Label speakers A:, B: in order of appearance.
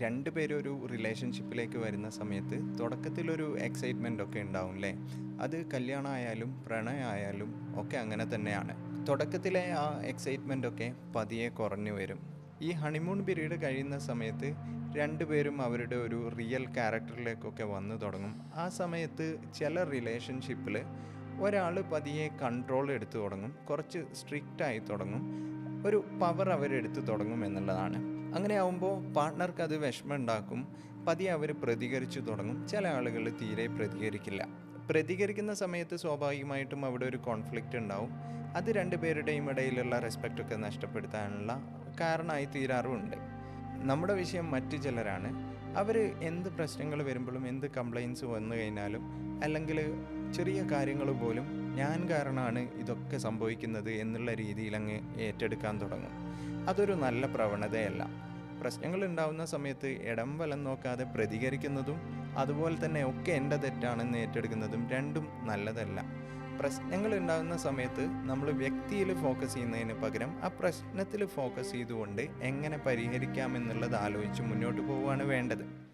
A: രണ്ട് പേരും ഒരു റിലേഷൻഷിപ്പിലേക്ക് വരുന്ന സമയത്ത് തുടക്കത്തിലൊരു എക്സൈറ്റ്മെന്റ് ഒക്കെ ഉണ്ടാവും അല്ലേ അത് കല്യാണമായാലും പ്രണയമായാലും ഒക്കെ അങ്ങനെ തന്നെയാണ്. തുടക്കത്തിലെ ആ എക്സൈറ്റ്മെന്റ് ഒക്കെ പതിയെ കുറഞ്ഞു വരും. ഈ ഹണിമൂൺ പീരീഡ് കഴിയുന്ന സമയത്ത് രണ്ടുപേരും അവരുടെ ഒരു റിയൽ ക്യാരക്ടറിലേക്കൊക്കെ വന്നു തുടങ്ങും. ആ സമയത്ത് ചില റിലേഷൻഷിപ്പിൽ ഒരാൾ പതിയെ കൺട്രോൾ എടുത്തു തുടങ്ങും. കുറച്ച് സ്ട്രിക്റ്റ് ആയി തുടങ്ങും. ഒരു പവർ അവരെടുത്ത് തുടങ്ങും എന്നുള്ളതാണ്. അങ്ങനെ ആവുമ്പോൾ പാർട്ട്ണർക്ക് അത് വിഷമം ഉണ്ടാക്കും പതിയെ അവർ പ്രതികരിച്ചു തുടങ്ങും. ചില ആളുകൾ തീരെ പ്രതികരിക്കില്ല. പ്രതികരിക്കുന്ന സമയത്ത് സ്വാഭാവികമായിട്ടും അവിടെ ഒരു കോൺഫ്ലിക്റ്റ് ഉണ്ടാവും. അത് രണ്ടുപേരുടെയും ഇടയിലുള്ള റെസ്പെക്റ്റൊക്കെ നഷ്ടപ്പെടുത്താനുള്ള കാരണമായി തീരാറുമുണ്ട്. നമ്മുടെ വിഷയം മറ്റു ചിലരാണ്. അവർ എന്ത് പ്രശ്നങ്ങൾ വരുമ്പോഴും എന്ത് കംപ്ലയിൻസ് വന്നു കഴിഞ്ഞാലും അല്ലെങ്കിൽ ചെറിയ കാര്യങ്ങൾ പോലും ഞാൻ കാരണമാണ് ഇതൊക്കെ സംഭവിക്കുന്നത് എന്നുള്ള രീതിയിൽ അങ്ങ് ഏറ്റെടുക്കാൻ തുടങ്ങും. അതൊരു നല്ല പ്രവണതയല്ല. പ്രശ്നങ്ങൾ ഉണ്ടാവുന്ന സമയത്ത് ഇടം വലം നോക്കാതെ പ്രതികരിക്കുന്നതും അതുപോലെ തന്നെ ഒക്കെ എന്റെ തെറ്റാണെന്ന് ഏറ്റെടുക്കുന്നതും രണ്ടും നല്ലതല്ല. പ്രശ്നങ്ങൾ ഉണ്ടാകുന്ന സമയത്ത് നമ്മൾ വ്യക്തിയിൽ ഫോക്കസ് ചെയ്യുന്നതിന് പകരം ആ പ്രശ്നത്തിൽ ഫോക്കസ് ചെയ്തുകൊണ്ട് എങ്ങനെ പരിഹരിക്കാമെന്നുള്ളത് ആലോചിച്ച് മുന്നോട്ട് പോവുകയാണ് വേണ്ടത്.